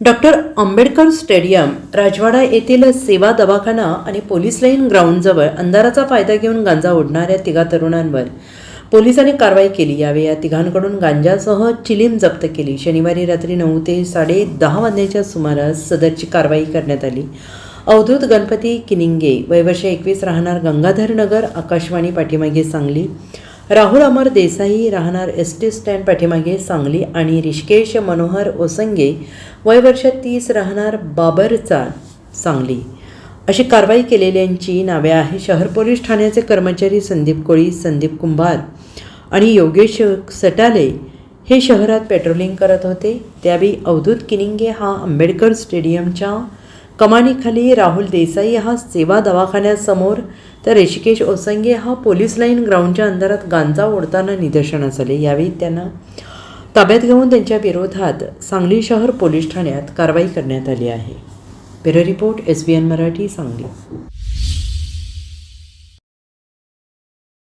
Doctor Ambedkar stadium राजवाडा येथील सेवा दवाखाना आणि पोलीस लाईन ग्राउंडजवळ अंधाराचा फायदा घेऊन गांजा ओढणाऱ्या तिघा तरुणांवर पोलिसांनी कारवाई केली. यावेळी या तिघांकडून गांजासह चिलीम जप्त केली. शनिवारी रात्री नऊ ते साडे दहा वाजण्याच्या सुमारास सदरची कारवाई करण्यात आली. अवधूत गणपती किनिंगे वयवर्ष एकवीस राहणार गंगाधर नगर आकाशवाणी पाठीमागे सांगली. राहुल अमर देसाई राहणार एस टी स्टँड पाठीमागे सांगली आणि ऋषिकेश मनोहर ओसंगे वयवर्ष तीस राहणार बाबरचा सांगली. अशी कारवाई केलेल्यांची नावे आहे शहर पोलीस ठाण्याचे कर्मचारी संदीप कोळी संदीप कुंभार आणि योगेश सटाले. हे शहरात पेट्रोलिंग करत होते. त्यावेळी अवधूत किनिंगे हा आंबेडकर स्टेडियमच्या कमानीखाली राहुल देसाई हा सेवा दवाखान्यासमोर. तर ऋषिकेश ओसंगे हा पोलीस लाईन ग्राउंडच्या अंधारात गांजा ओढताना निदर्शनास आले. यावेळी त्यांना ताब्यात घेऊन त्यांच्या विरोधात सांगली शहर पोलीस ठाण्यात कारवाई करण्यात आली आहे. Bureau report S B N Marathi Sangli.